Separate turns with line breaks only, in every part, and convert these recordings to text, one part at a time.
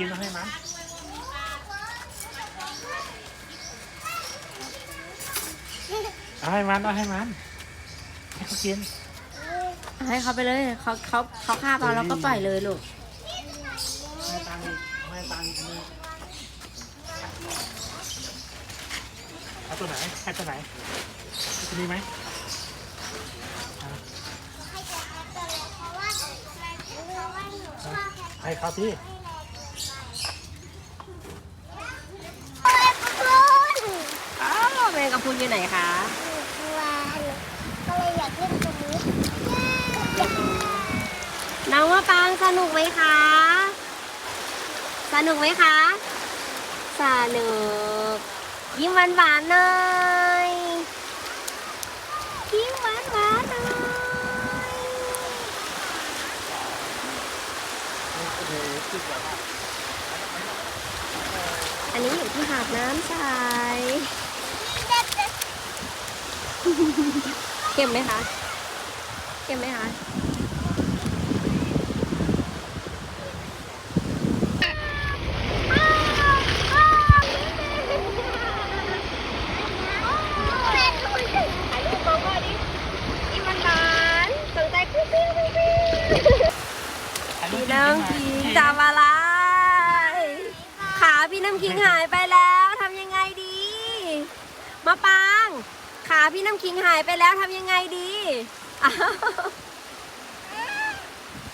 กินเอาให้มันเอาให้มันเอาให้มันให้เขากิน
ให้เขาไปเลยเขาเขาเขาฆ่าเราแล้วก็ปล่อยเลยลูก
ให้ตังค์อีกให้ตังค์อีกมือเอาตัวไหนให้ตัวไหนให้ตัวนี้ไหมให้เขาที่
อ้าวแมงกะพรุนอยู่ไหนคะ
ก็เลยอยากเล่นตรงนี้
น้องมะปรางสนุกไหมคะ สนุกไหมคะ สนุก ยิ้มหวานหวานๆหน่อยยิ้มหวานหวานๆหน่อย
โอ้โหสุดยอดมาก
อันนี้อยู่ที่หาดน้ำใส เข้มไหมคะเข้มไหมคะพี่น้ำขิงจับอะไร ขาพี่น้ำขิงหายไปแล้วทำยังไงดี มะปาง ขาพี่น้ำขิงหายไปแล้วทำยังไงดีอ้าว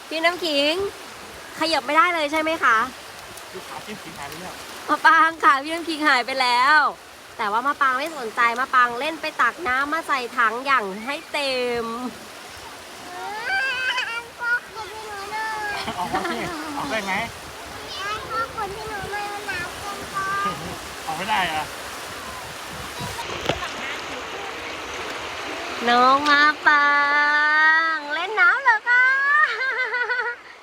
พี่น้ำขิง ขยับไม่ได้เลยใช่ไหมคะ
ดูขาเต็มสีหายไปแล้ว
มะปางขาพี่น้ำขิงหายไปแล้ว แต่ว่ามะปางไม่สนใจมะปางเล่นไปตักน้ำมาใส่ถังอย่างให้เต็ม
พ่อคนที่หนูเลย
ออกมาสิออกได้ไหม
พ่อคนที่หนูเลยหนาวเกินพอ
ออกไม่ได้อะ
น้องมาปางเล่นน้ำเหรอคะ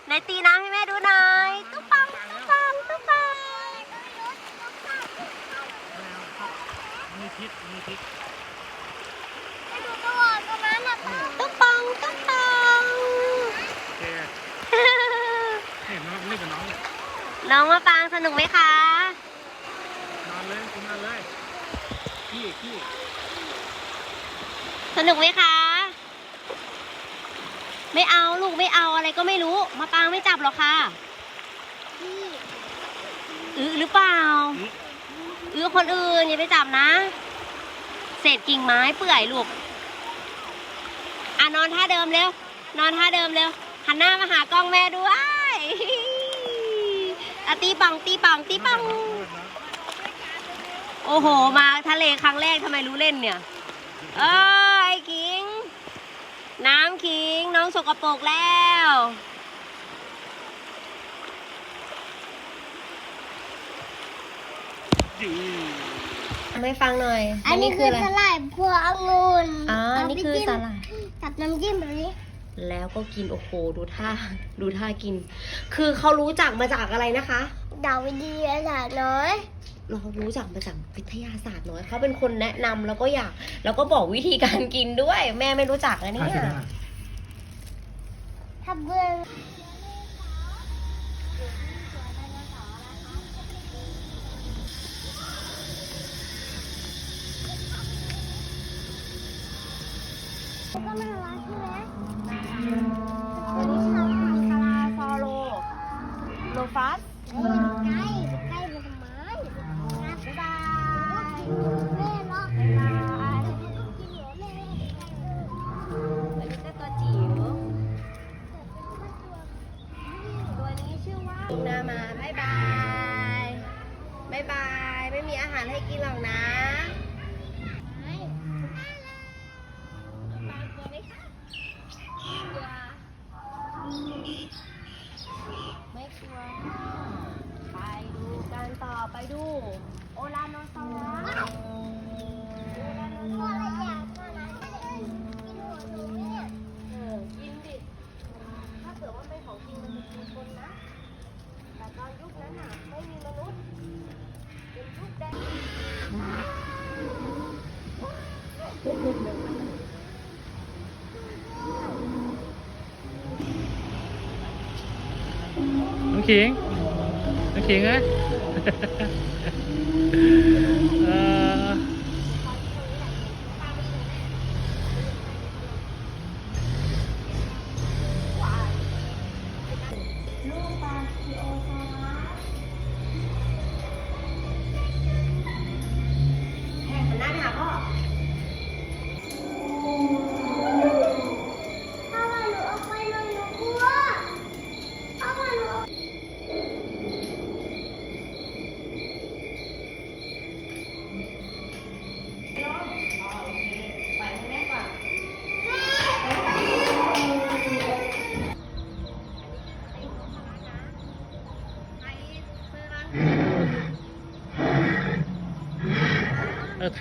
ไหนตีน้ำให้แม่ดูหน่อยตุ๊บปังตุ๊บปังตุ๊บปัง
มีพิษมีพิษ
ให้ดูตัวตรงนั้นนะป้า
ตุ๊บปังตุ๊บปัง
โอเคเห็นน้องเล่นกับน้องเนี่ย
น้องมาปางสนุกไหมคะ
นอนเลยคุณนอนเลยขี้ขี้
สนุกไหมคะ ไม่เอาลูกไม่เอาอะไรก็ไม่รู้ มาปางไม่จับหรอกค่ะอื้อหรือเปล่าอื้อคนอื่นอย่าไปจับนะ เศษกิ่งไม้เปื่อยลูกอะนอนท่าเดิมเร็ว นอนท่าเดิมเร็ว หันหน้ามาหากล้องแม่ด้วยอะตีปังตีปังตีปัง โอ้โห มาทะเลครั้งแรกทำไมรู้เล่นเนี่ย เอ้ยคิง น้ำคิง น้อง สกปรกแล้ว
ยืด
ไม่ฟังหน่อย
อันนี้คือสลายพวงองุ่น
อ๋ออันนี้คือสลัด
กับน้ำจิ้มแบบนี้
แล้วก็กินโอ้โหดูท่าดูท่ากิน คือเขารู้จักมาจากอะไรนะคะ
ดาววิทยาศาสตร์น้อย
เรารู้จักมาจากวิทยาศาสตร์น้อยเขาเป็นคนแนะนำแล้วก็อยาก แล้วก็บอกวิธีการกินด้วย แม่ไม่รู้จักนะเนี่ย
ถ้าเบื่อก็น่ารักใช่ไหม
อันนี้ชื่อคาราฟอโลโลฟัส ชื่อว่านามาบายบายบายบาย ไม่มีอาหารให้กินหรอกนะไมคะตัวไม่กลัว ไปดูกันต่อไปดู โอลานโนซอรส
พ่ออะไรอย่างพ่อนะกินหัวหนูเนี่ย
เออกินดิ ถ้าเกิดว่าเป็นของจริงมันจะกินคนนะ แต่ตอนยุคนั้นน่ะไม่มีมนุษย์ เป็นยุคแดง
น้อง ขิงน้องขิงเอ้ยเออ
ซา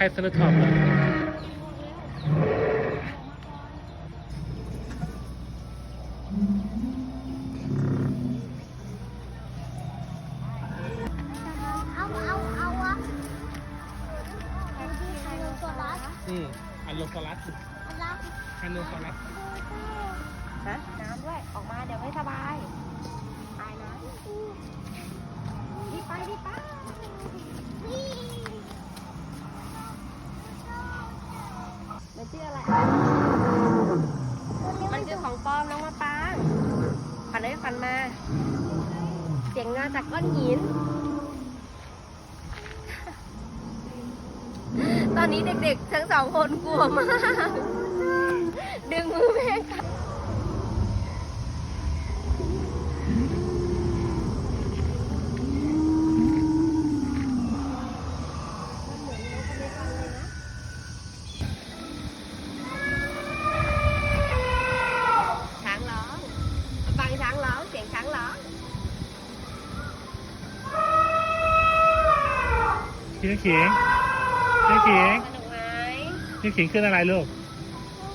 เออ
ไทยสนุทอปเหรอ
เอาเอาเอาวะเอาที่ไฮโลโซลัส
อืมอันโลคอลัส
อันละ
อันโลคอลัส
ชื่ออะไรมันคือของปลอมน้องมะปรางฝันได้ฝันมา เสียงมาจากก้อนหิน ตอนนี้เด็กๆ ทั้งสองคนกลัวมาก ดึงมือแม่ค่ะ
พี่น้ำขิงพี่น้ำขิง
สนุกไหม
พี่น้ำขิงขึ้นอะไรลูก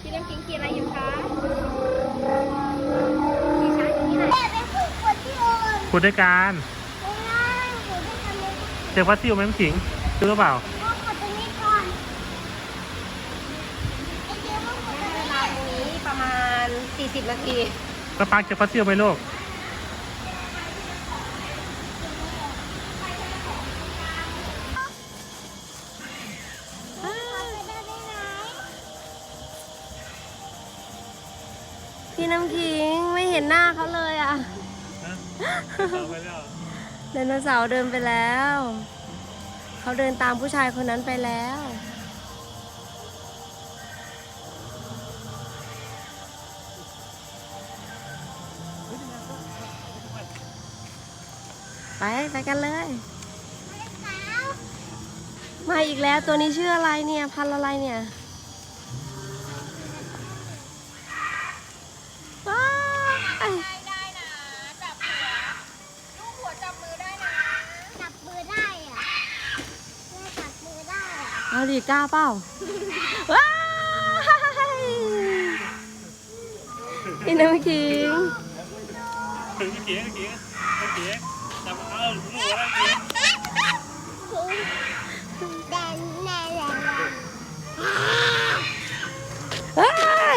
พี่น้ำขิงกินอะไรอยู่คะมีช้างอยู่ที่ไหน
แม่ไปฝึกคนที่โอน
ขุดด้วยกัน
ไม่ได้หนูไม่ทำเลย
เจอฟอสซิลไหมน้ำขิงเจอหรือเปล่า
พ่อกดตรงนี้ก่อนไอเดียวพ่อกดตรง
เว
นี้
ลาตรงนี้ประมาณ 40 นาที
กระปักเจอฟอสซิลไหมลูก
พี่น้ำขิงไม่เห็นหน้าเขาเลยอะ
ต่อไปแล้ว
ไดโนเสาร์เดินไปแล้ว เขาเดินตามผู้ชายคนนั้นไปแล้วไปไปกันเลย มาอีกแล้วตัวนี้ชื่ออะไรเนี่ย พันธุ์อะไรเนี่ย
อา
ดิกล้าเปล่าว้ายพี่น้ำขิง
ถึงพี่ขิงพี่ขิงพี่ขิงจับเอาหมูแล้วพี่ขิง
แดนแน่แน่แน่
ว้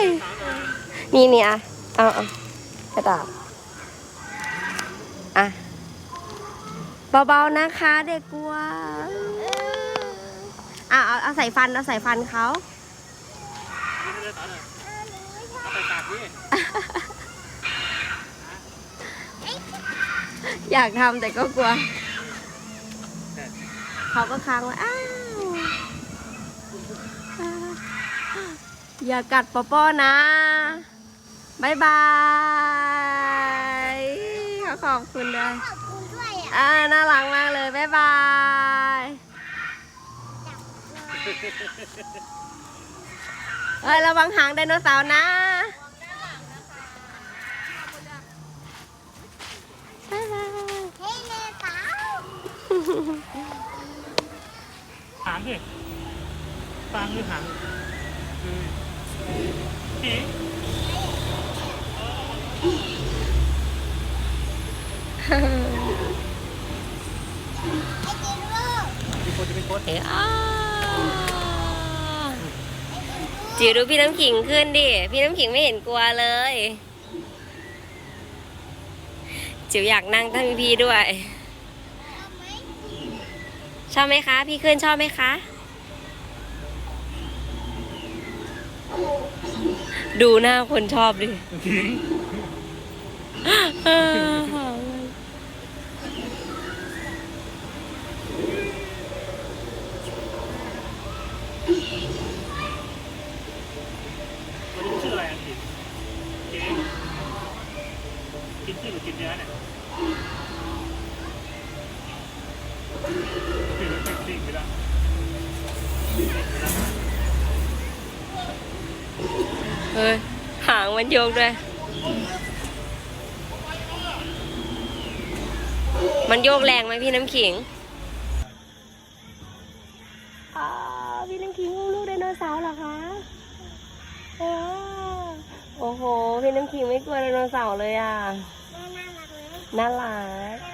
ยนี่นี่อะเอาเอากระดาษอะเบาๆนะคะเด็กกลัว อะเอาเอาใส่ฟันเอาใส่ฟันเขา
อ
ยากทำแต่ก็กลัว เขาก็ค้างไว้อ้าวอย่ากัดปอป้อนะบายบายขอบคุณด้วย
ขอบคุณด้วยอ่า
น่ารักมากเลยบายบาย เอ้ยระวังหางไดโนเสาร์นะบายบาย
เฮ้ยเนสาว
หางดิฟางหรือหางคือขิง
ไอเจนลูก
มีคนจะเป็นโค้ช
เอ๋อา จิ๋วดูพี่น้ำขิงขึ้นดิ พี่น้ำขิงไม่เห็นกลัวเลย จิ๋วอยากนั่งทั้งพี่ด้วย ชอบไหมคะ พี่ขึ้นชอบไหมคะ ดูหน้าคนชอบดิ
ทิ้ง
เออ
ตัวนี้ชื่ออะไรอะกินเจ๊กินที่ หรือกินเนื้อเนี่ยกินแล้วติดสิ่งไปแล้ว
เฮ้ยหางมันโยกด้วย มันโยกแรงไหมพี่น้ำขิงอ่าพี่น้ำขิงลูกไดโนเสาร์เหรอคะอ่าโอ้โห พี่น้ำขิงไม่กลัวไดโนเสาร์เลยอะ
น่ารัก